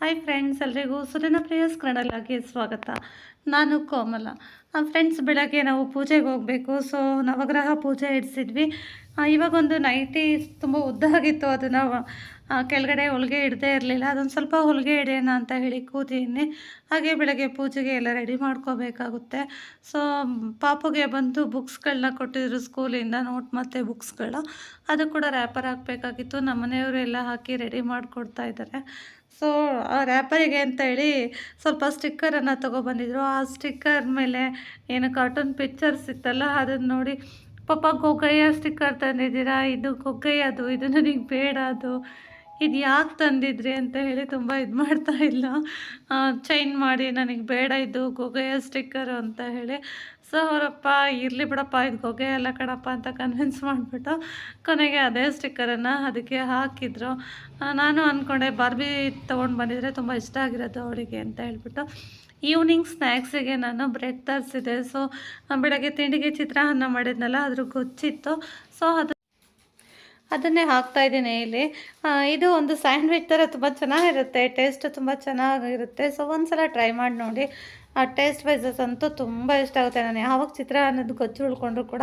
Hi friends ಎಲ್ರಿಗೂ ಸುರಿನ ಪ್ರಿಯಸ್ ಕನ್ನಡಲಾಗಿ ಸ್ವಾಗತ. ನಾನು ಕೋಮಲ. ಫ್ರೆಂಡ್ಸ್ ಬೆಳಗ್ಗೆ ನಾವು ಪೂಜೆಗೆ ಹೋಗಬೇಕು. ಸೊ ನವಗ್ರಹ ಪೂಜೆ ಇಡಿಸಿದ್ವಿ. ಇವಾಗೊಂದು ನೈಟಿ ತುಂಬ ಉದ್ದ ಆಗಿತ್ತು. ಅದನ್ನು ಕೆಳಗಡೆ ಹೊಲಿಗೆ ಇಡದೇ ಇರಲಿಲ್ಲ. ಅದೊಂದು ಸ್ವಲ್ಪ ಹೊಲಿಗೆ ಹಿಡಿಯೋಣ ಅಂತ ಹೇಳಿ ಕೂತಿದ್ದೀನಿ. ಹಾಗೆ ಬೆಳಗ್ಗೆ ಪೂಜೆಗೆ ಎಲ್ಲ ರೆಡಿ ಮಾಡ್ಕೋಬೇಕಾಗುತ್ತೆ. ಸೊ ಪಾಪುಗೆ ಬಂದು ಬುಕ್ಸ್ಗಳನ್ನ ಕೊಟ್ಟಿದ್ರು ಸ್ಕೂಲಿಂದ ನೋಟ್ ಮತ್ತು ಬುಕ್ಸ್ಗಳು ಅದು ಕೂಡ ರ್ಯಾಪರ್ ಹಾಕಬೇಕಾಗಿತ್ತು. ನಮ್ಮ ಮನೆಯವರು ಎಲ್ಲ ಹಾಕಿ ರೆಡಿ ಮಾಡಿಕೊಡ್ತಾ ಇದ್ದಾರೆ. ಸೊ, ಆ ರ್ಯಾಪರಿಗೆ ಅಂತ ಹೇಳಿ ಸ್ವಲ್ಪ ಸ್ಟಿಕ್ಕರನ್ನು ತೊಗೊಬಂದಿದ್ರು. ಆ ಸ್ಟಿಕ್ಕರ್ ಮೇಲೆ ಏನು ಕಾರ್ಟೂನ್ ಪಿಕ್ಚರ್ಸ್ ಇತ್ತಲ್ಲ, ಅದನ್ನು ನೋಡಿ, ಪಾಪ ಗೊಗ್ಗಯ್ಯ ಸ್ಟಿಕ್ಕರ್ ತಂದಿದ್ದೀರಾ? ಇದು ಗೊಗ್ಗಯ್ಯದು, ಇದು ನನಗೆ ಬೇಡ ಅದು. ಇದು ಯಾಕೆ ತಂದಿದ್ರಿ? ಅಂತ ಹೇಳಿ ತುಂಬ ಇದು ಮಾಡ್ತಾ ಇಲ್ಲ. ಚೈನ್ ಮಾಡಿ, ನನಗೆ ಬೇಡ ಇದು ಗೊಗ್ಗಯ್ಯ ಸ್ಟಿಕ್ಕರು ಅಂತ ಹೇಳಿ ಸೊ ಅವರಪ್ಪ, ಇರಲಿ ಬಿಡಪ್ಪ ಇದು ಗೊಗೆ ಎಲ್ಲ ಕಣಪ್ಪ ಅಂತ ಕನ್ವಿನ್ಸ್ ಮಾಡಿಬಿಟ್ಟು ಕೊನೆಗೆ ಅದೇ ಸ್ಟಿಕ್ಕರನ್ನು ಅದಕ್ಕೆ ಹಾಕಿದ್ರು. ನಾನು ಅಂದ್ಕೊಂಡೆ ಬಾರ್ಬಿ ತೊಗೊಂಡು ಬಂದಿದ್ರೆ ತುಂಬ ಇಷ್ಟ ಆಗಿರೋದು ಅವಳಿಗೆ ಅಂತ ಹೇಳ್ಬಿಟ್ಟು ಈವ್ನಿಂಗ್ ಸ್ನ್ಯಾಕ್ಸಿಗೆ ನಾನು ಬ್ರೆಡ್ ತರಿಸಿದೆ ಸೊ ಬೆಳಗ್ಗೆ ತಿಂಡಿಗೆ ಚಿತ್ರಾನ್ನ ಮಾಡಿದ್ನಲ್ಲ, ಅದ್ರ ಗೊಚ್ಚಿತ್ತು ಸೊ, ಅದು, ಅದನ್ನೇ ಹಾಕ್ತಾ ಇದ್ದೀನಿ ಇಲ್ಲಿ. ಇದು ಒಂದು ಸ್ಯಾಂಡ್ವಿಚ್ ಥರ ತುಂಬ ಚೆನ್ನಾಗಿರುತ್ತೆ ಟೇಸ್ಟ್ ತುಂಬ ಚೆನ್ನಾಗಿರುತ್ತೆ. ಸೊ ಒಂದು ಸಲ ಟ್ರೈ ಮಾಡಿ ನೋಡಿ. ಆ ಟೇಸ್ಟ್ ವೈಸಸ್ ಅಂತೂ ತುಂಬ ಇಷ್ಟ ಆಗುತ್ತೆ ನಾನು ಯಾವಾಗ ಚಿತ್ರಾನ್ನದ ಗೊಜ್ಜು ಉಳ್ಕೊಂಡ್ರು ಕೂಡ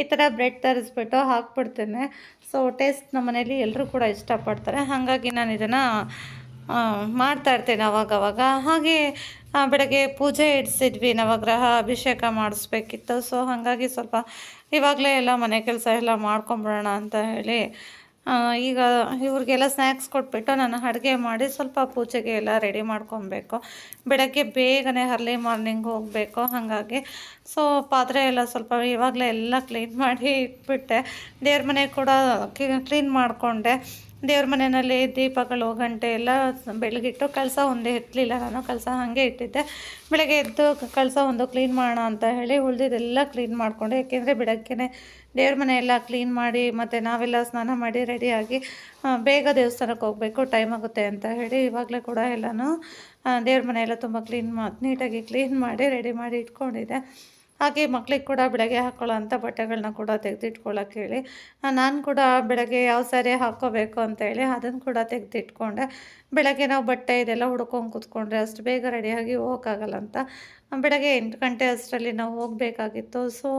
ಈ ಥರ ಬ್ರೆಡ್ ತರಿಸ್ಬಿಟ್ಟು ಹಾಕ್ಬಿಡ್ತೇನೆ. ಸೊ ಟೇಸ್ಟ್ ನಮ್ಮ ಮನೇಲಿ ಎಲ್ಲರೂ ಕೂಡ ಇಷ್ಟಪಡ್ತಾರೆ. ಹಾಗಾಗಿ ನಾನು ಇದನ್ನು ಮಾಡ್ತಾ ಇರ್ತೇನೆ ಅವಾಗವಾಗ. ಹಾಗೆ ಬೆಳಗ್ಗೆ ಪೂಜೆ ಇಡಿಸಿದ್ವಿ, ನವಗ್ರಹ ಅಭಿಷೇಕ ಮಾಡಿಸ್ಬೇಕಿತ್ತು. ಸೊ ಹಾಗಾಗಿ ಸ್ವಲ್ಪ ಇವಾಗಲೇ ಎಲ್ಲ ಮನೆ ಕೆಲಸ ಎಲ್ಲ ಮಾಡ್ಕೊಂಬಿಡೋಣ ಅಂತ ಹೇಳಿ ಈಗ ಇವ್ರಿಗೆಲ್ಲ ಸ್ನ್ಯಾಕ್ಸ್ ಕೊಟ್ಬಿಟ್ಟು ನಾನು ಅಡುಗೆ ಮಾಡಿ ಸ್ವಲ್ಪ ಪೂಜೆಗೆ ಎಲ್ಲ ರೆಡಿ ಮಾಡ್ಕೊಬೇಕು. ಬೆಳಗ್ಗೆ ಬೇಗನೆ ಅರ್ಲಿ ಮಾರ್ನಿಂಗ್ ಹೋಗಬೇಕು ಹಾಗಾಗಿ. ಸೊ ಪಾತ್ರೆ ಎಲ್ಲ ಸ್ವಲ್ಪ ಇವಾಗಲೇ ಎಲ್ಲ ಕ್ಲೀನ್ ಮಾಡಿ ಇಟ್ಬಿಟ್ಟೆ. ದೇವ್ರ ಮನೆ ಕೂಡ ಕ್ಲೀನ್ ಮಾಡಿಕೊಂಡೆ. ದೇವ್ರ ಮನೆಯಲ್ಲಿ ದೀಪಗಳು, ಗಂಟೆ ಎಲ್ಲ ಬೆಳಗಿಟ್ಟು ಕಳಸ ಒಂದೇ ಎತ್ತಲಿಲ್ಲ, ನಾನು ಕಳಸ ಹಾಗೆ ಇಟ್ಟಿದ್ದೆ. ಬೆಳಗ್ಗೆ ಎದ್ದು ಕಳಸ ಒಂದು ಕ್ಲೀನ್ ಮಾಡೋಣ ಅಂತ ಹೇಳಿ ಉಳಿದಿದ್ದೆಲ್ಲ ಕ್ಲೀನ್ ಮಾಡಿಕೊಂಡೆ, ಏಕೆಂದರೆ ಬೆಳಗ್ಗೆನೆ ದೇವ್ರ ಮನೆಯೆಲ್ಲ ಕ್ಲೀನ್ ಮಾಡಿ, ಮತ್ತು ನಾವೆಲ್ಲ ಸ್ನಾನ ಮಾಡಿ ರೆಡಿಯಾಗಿ ಬೇಗ ದೇವಸ್ಥಾನಕ್ಕೆ ಹೋಗಬೇಕು ಟೈಮ್ ಆಗುತ್ತೆ ಅಂತ ಹೇಳಿ ಇವಾಗಲೇ ಕೂಡ ಎಲ್ಲನೂ ದೇವ್ರ ಮನೆಯೆಲ್ಲ ತುಂಬ ಕ್ಲೀನ್ ಮಾ ನೀಟಾಗಿ ಕ್ಲೀನ್ ಮಾಡಿ ರೆಡಿ ಮಾಡಿ ಇಟ್ಕೊಂಡಿದ್ದೆ. ಹಾಗೆ ಮಕ್ಳಿಗೆ ಕೂಡ ಬೆಳಗ್ಗೆ ಹಾಕೊಳ್ಳೋ ಅಂಥ ಬಟ್ಟೆಗಳನ್ನ ಕೂಡ ತೆಗೆದಿಟ್ಕೊಳ್ಳೋಕೆ ಹೇಳಿ. ನಾನು ಕೂಡ ಬೆಳಗ್ಗೆ ಯಾವ ಸ್ಯಾರಿ ಹಾಕ್ಕೋಬೇಕು ಅಂತೇಳಿ ಅದನ್ನು ಕೂಡ ತೆಗೆದಿಟ್ಕೊಂಡೆ. ಬೆಳಗ್ಗೆ ನಾವು ಬಟ್ಟೆ ಇದೆಲ್ಲ ಹುಡ್ಕೊಂಡು ಕೂತ್ಕೊಂಡ್ರೆ ಅಷ್ಟು ಬೇಗ ರೆಡಿಯಾಗಿ ಹೋಗೋಕ್ಕಾಗಲ್ಲ ಅಂತ. ಬೆಳಗ್ಗೆ ಎಂಟು ಗಂಟೆ ಅಷ್ಟರಲ್ಲಿ ನಾವು ಹೋಗಬೇಕಾಗಿತ್ತು. ಸೊ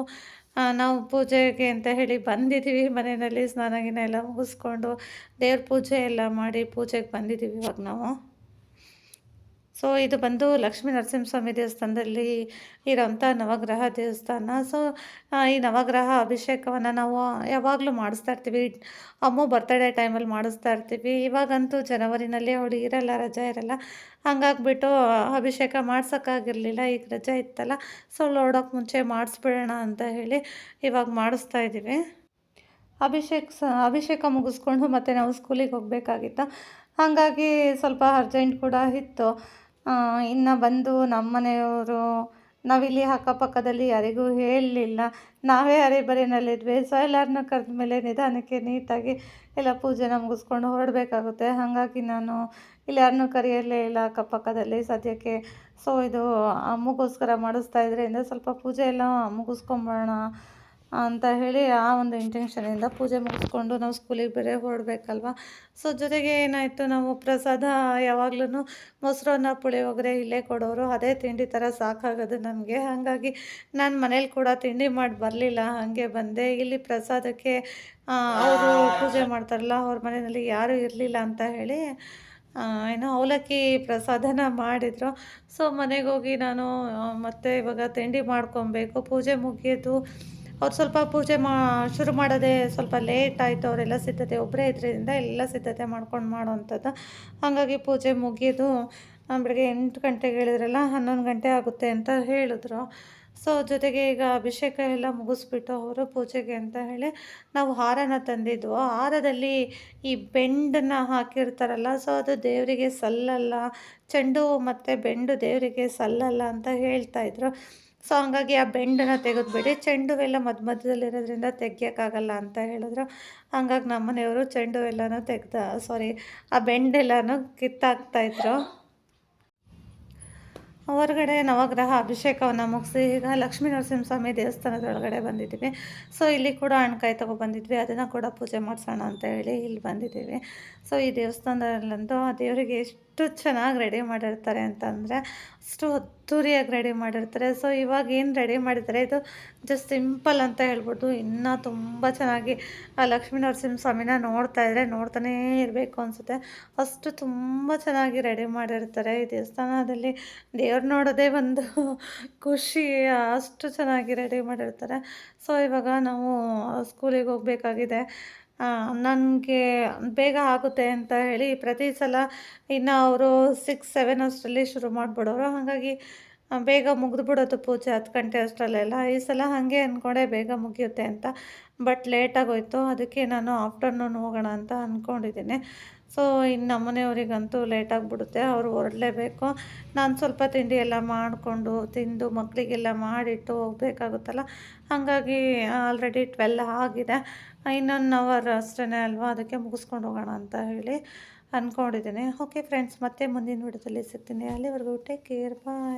ನಾವು ಪೂಜೆಗೆ ಅಂತ ಹೇಳಿ ಬಂದಿದ್ದೀವಿ. ಮನೆಯಲ್ಲಿ ಸ್ನಾನಗಿನ ಎಲ್ಲ ಮುಗಿಸ್ಕೊಂಡು ದೇವ್ರ ಪೂಜೆ ಎಲ್ಲ ಮಾಡಿ ಪೂಜೆಗೆ ಬಂದಿದ್ದೀವಿ ಇವಾಗ ನಾವು. ಸೊ ಇದು ಬಂದು ಲಕ್ಷ್ಮೀ ನರಸಿಂಹಸ್ವಾಮಿ ದೇವಸ್ಥಾನದಲ್ಲಿ ಇರೋಂಥ ನವಗ್ರಹ ದೇವಸ್ಥಾನ. ಸೊ ಈ ನವಗ್ರಹ ಅಭಿಷೇಕವನ್ನು ನಾವು ಯಾವಾಗಲೂ ಮಾಡಿಸ್ತಾ ಇರ್ತೀವಿ. ಅಮ್ಮ ಬರ್ತಡೇ ಟೈಮಲ್ಲಿ ಮಾಡಿಸ್ತಾ ಇರ್ತೀವಿ. ಇವಾಗಂತೂ ಜನವರಿನಲ್ಲಿ ಅವಳು ಇರಲ್ಲ, ರಜೆ ಇರಲ್ಲ. ಹಂಗಾಗ್ಬಿಟ್ಟು ಅಭಿಷೇಕ ಮಾಡ್ಸೋಕ್ಕಾಗಿರಲಿಲ್ಲ. ಈಗ ರಜೆ ಇತ್ತಲ್ಲ ಸೊ ನೋಡೋಕೆ ಮುಂಚೆ ಮಾಡಿಸ್ಬಿಡೋಣ ಅಂತ ಹೇಳಿ ಇವಾಗ ಮಾಡಿಸ್ತಾ ಇದ್ದೀವಿ. ಅಭಿಷೇಕ್ ಸ, ಅಭಿಷೇಕ ಮುಗಿಸ್ಕೊಂಡು ಮತ್ತೆ ನಾವು ಸ್ಕೂಲಿಗೆ ಹೋಗಬೇಕಾಗಿತ್ತು. ಹಾಗಾಗಿ ಸ್ವಲ್ಪ ಅರ್ಜೆಂಟ್ ಕೂಡ ಇತ್ತು. ಇನ್ನು ಬಂದು ನಮ್ಮ ಮನೆಯವರು ನಾವಿಲ್ಲಿ ಅಕ್ಕಪಕ್ಕದಲ್ಲಿ ಯಾರಿಗೂ ಹೇಳಲಿಲ್ಲ. ನಾವೇ ಹರಿಬರಿನಲ್ಲಿದ್ವಿ ಸೊ ಎಲ್ಲರನ್ನೂ ಕರೆದ ಮೇಲೆ ನಿಧಾನಕ್ಕೆ ನೀಟಾಗಿ ಎಲ್ಲ ಪೂಜೆನ ಮುಗಿಸ್ಕೊಂಡು ಹೊರಡಬೇಕಾಗುತ್ತೆ. ಹಾಗಾಗಿ ನಾನು ಇಲ್ಲಿ ಯಾರನ್ನೂ ಕರೆಯಲೇ ಇಲ್ಲ ಅಕ್ಕಪಕ್ಕದಲ್ಲಿ. ಸದ್ಯಕ್ಕೆ ಸೊ, ಇದು ಅಮ್ಮಗೋಸ್ಕರ ಮಾಡಿಸ್ತಾ ಇದ್ರಿಂದ ಸ್ವಲ್ಪ ಪೂಜೆ ಎಲ್ಲ ಮುಗಿಸ್ಕೊಂಬರೋಣ ಅಂತ ಹೇಳಿ ಆ ಒಂದು ಇಂಟೆನ್ಷನಿಂದ ಪೂಜೆ ಮುಗಿಸ್ಕೊಂಡು ನಾವು ಸ್ಕೂಲಿಗೆ ಬೇರೆ ಹೊರಡಬೇಕಲ್ವ? ಸೊ ಜೊತೆಗೆ ಏನಾಯಿತು? ನಾವು ಪ್ರಸಾದ ಯಾವಾಗ್ಲೂ ಮೊಸರನ್ನ ಪುಳಿಯೋಗರೆ ಇಲ್ಲೇ ಕೊಡೋರು. ಅದೇ ತಿಂಡಿ ಥರ ಸಾಕಾಗೋದು ನಮಗೆ. ಹಾಗಾಗಿ ನಾನು ಮನೇಲಿ ಕೂಡ ತಿಂಡಿ ಮಾಡಿ ಬರಲಿಲ್ಲ. ಹಾಗೆ ಬಂದೆ. ಇಲ್ಲಿ ಪ್ರಸಾದಕ್ಕೆ ಅವರು ಪೂಜೆ ಮಾಡ್ತಾರಲ್ಲ, ಅವ್ರ ಮನೆಯಲ್ಲಿ ಯಾರೂ ಇರಲಿಲ್ಲ ಅಂತ ಹೇಳಿ ಏನೋ ಅವಲಕ್ಕಿ ಪ್ರಸಾದನ ಮಾಡಿದರು. ಸೊ ಮನೆಗೆ ಹೋಗಿ ನಾನು ಮತ್ತೆ ಇವಾಗ ತಿಂಡಿ ಮಾಡ್ಕೊಬೇಕು. ಪೂಜೆ ಮುಗಿಯೋದು ಅವ್ರು ಸ್ವಲ್ಪ ಪೂಜೆ ಮಾ, ಶುರು ಮಾಡೋದೇ ಸ್ವಲ್ಪ ಲೇಟ್ ಆಯಿತು, ಅವರೆಲ್ಲ ಸಿದ್ಧತೆ ಒಬ್ಬರೇ ಇದ್ರಿಂದ ಎಲ್ಲ ಸಿದ್ಧತೆ ಮಾಡ್ಕೊಂಡು ಮಾಡೋವಂಥದ್ದು. ಹಾಗಾಗಿ ಪೂಜೆ ಮುಗಿಯೋದು ಬೆಳಗ್ಗೆ ಎಂಟು ಗಂಟೆಗೆ ಹೇಳಿದ್ರಲ್ಲ, ಹನ್ನೊಂದು ಗಂಟೆ ಆಗುತ್ತೆ ಅಂತ ಹೇಳಿದ್ರು. ಸೊ ಜೊತೆಗೆ ಈಗ ಅಭಿಷೇಕ ಎಲ್ಲ ಮುಗಿಸ್ಬಿಟ್ಟು ಅವರು ಪೂಜೆಗೆ ಅಂತ ಹೇಳಿ ನಾವು ಹಾರನ ತಂದಿದ್ವು. ಹಾರದಲ್ಲಿ ಈ ಬೆಂಡನ್ನ ಹಾಕಿರ್ತಾರಲ್ಲ ಸೊ ಅದು ದೇವರಿಗೆ ಸಲ್ಲಲ್ಲ. ಚೆಂಡು ಮತ್ತು ಬೆಂಡು ದೇವರಿಗೆ ಸಲ್ಲಲ್ಲ ಅಂತ ಹೇಳ್ತಾ ಇದ್ರು. ಸೊ ಹಂಗಾಗಿ ಆ ಬೆಂಡನ್ನು ತೆಗೆದುಬಿಡಿ ಚೆಂಡು ಎಲ್ಲ ಮಧ್ಯ ಮಧ್ಯದಲ್ಲಿರೋದ್ರಿಂದ ತೆಗಿಯೋಕ್ಕಾಗಲ್ಲ ಅಂತ ಹೇಳಿದ್ರು. ಹಂಗಾಗಿ ನಮ್ಮ ಮನೆಯವರು ಚೆಂಡು ಎಲ್ಲನೂ ತೆಗ್ದ ಸಾರಿ ಆ ಬೆಂಡೆಲ್ಲನೂ ಕಿತ್ತಾಕ್ತಾಯಿದ್ರು ಹೊರಗಡೆ ನವಗ್ರಹ ಅಭಿಷೇಕವನ್ನು ಮುಗಿಸಿ, ಈಗ ಲಕ್ಷ್ಮೀ ನರಸಿಂಹಸ್ವಾಮಿ ದೇವಸ್ಥಾನದೊಳಗಡೆ ಬಂದಿದ್ದೀವಿ. ಸೊ ಇಲ್ಲಿ ಕೂಡ ಹಣ್ಕಾಯಿ ತೊಗೊಬಂದಿದ್ವಿ ಅದನ್ನು ಕೂಡ ಪೂಜೆ ಮಾಡಿಸೋಣ ಅಂತ ಹೇಳಿ ಇಲ್ಲಿ ಬಂದಿದ್ದೀವಿ. ಸೊ ಈ ದೇವಸ್ಥಾನದಲ್ಲಂತೂ ಆ ದೇವರಿಗೆ ಎಷ್ಟು ಚೆನ್ನಾಗಿ ರೆಡಿ ಮಾಡಿರ್ತಾರೆ ಅಂತಂದರೆ ಅಷ್ಟು ಅದ್ದೂರಿಯಾಗಿ ರೆಡಿ ಮಾಡಿರ್ತಾರೆ. ಸೊ ಇವಾಗ ಏನು ರೆಡಿ ಮಾಡಿದ್ದಾರೆ? ಇದು ಜಸ್ಟ್ ಸಿಂಪಲ್ ಅಂತ ಹೇಳ್ಬೋದು ಇನ್ನೂ ತುಂಬ ಚೆನ್ನಾಗಿ ಲಕ್ಷ್ಮೀ ನರಸಿಂಹಸ್ವಾಮಿನ ನೋಡ್ತಾ ಇದ್ದರೆ ನೋಡ್ತಾನೇ ಇರಬೇಕು ಅನಿಸುತ್ತೆ. ಅಷ್ಟು ತುಂಬ ಚೆನ್ನಾಗಿ ರೆಡಿ ಮಾಡಿರ್ತಾರೆ. ಈ ದೇವಸ್ಥಾನದಲ್ಲಿ ದೇವ್ರು ನೋಡೋದೇ ಒಂದು ಖುಷಿ, ಅಷ್ಟು ಚೆನ್ನಾಗಿ ರೆಡಿ ಮಾಡಿರ್ತಾರೆ. ಸೊ ಇವಾಗ ನಾವು ಸ್ಕೂಲಿಗೆ ಹೋಗಬೇಕಾಗಿದೆ. ನನಗೆ ಬೇಗ ಆಗುತ್ತೆ ಅಂತ ಹೇಳಿ ಪ್ರತಿ ಸಲ ಇನ್ನು ಅವರು ಸಿಕ್ಸ್ ಸೆವೆನ್ ಅಷ್ಟರಲ್ಲಿ ಶುರು ಮಾಡಿಬಿಡೋರು. ಹಾಗಾಗಿ ಬೇಗ ಮುಗಿದ್ಬಿಡೋದು ಪೂಜೆ ಹತ್ತು ಗಂಟೆ ಅಷ್ಟರಲ್ಲೆಲ್ಲ. ಈ ಸಲ ಹಾಗೆ ಅಂದ್ಕೊಂಡೆ ಬೇಗ ಮುಗಿಯುತ್ತೆ ಅಂತ. ಬಟ್ ಲೇಟಾಗೋಯ್ತು. ಅದಕ್ಕೆ ನಾನು ಆಫ್ಟರ್ನೂನ್ ಹೋಗೋಣ ಅಂತ ಅಂದ್ಕೊಂಡಿದ್ದೀನಿ ಸೊ ಇನ್ನು ನಮ್ಮನೆಯವರಿಗಂತೂ ಲೇಟಾಗಿಬಿಡುತ್ತೆ. ಅವರು ಹೊರಡಲೇಬೇಕು. ನಾನು ಸ್ವಲ್ಪ ತಿಂಡಿ ಎಲ್ಲ ಮಾಡಿಕೊಂಡು ತಿಂದು ಮಕ್ಕಳಿಗೆಲ್ಲ ಮಾಡಿಟ್ಟು ಹೋಗಬೇಕಾಗುತ್ತಲ್ಲ. ಹಾಗಾಗಿ ಆಲ್ರೆಡಿ ಟ್ವೆಲ್ ಆಗಿದೆ. ಇನ್ನೊಂದು ಅವರ್ ಅಷ್ಟೇ ಅಲ್ವಾ? ಅದಕ್ಕೆ ಮುಗಿಸ್ಕೊಂಡು ಹೋಗೋಣ ಅಂತ ಹೇಳಿ ಅಂದ್ಕೊಂಡಿದ್ದೀನಿ ಓಕೆ ಫ್ರೆಂಡ್ಸ್ ಮತ್ತೆ ಮುಂದಿನ ವಿಡಿಯೋದಲ್ಲಿ ಸಿಗ್ತೀನಿ. ಅಲ್ಲಿವರೆಗೂ ಟೇಕ್ ಕೇರ್ ಬಾಯ್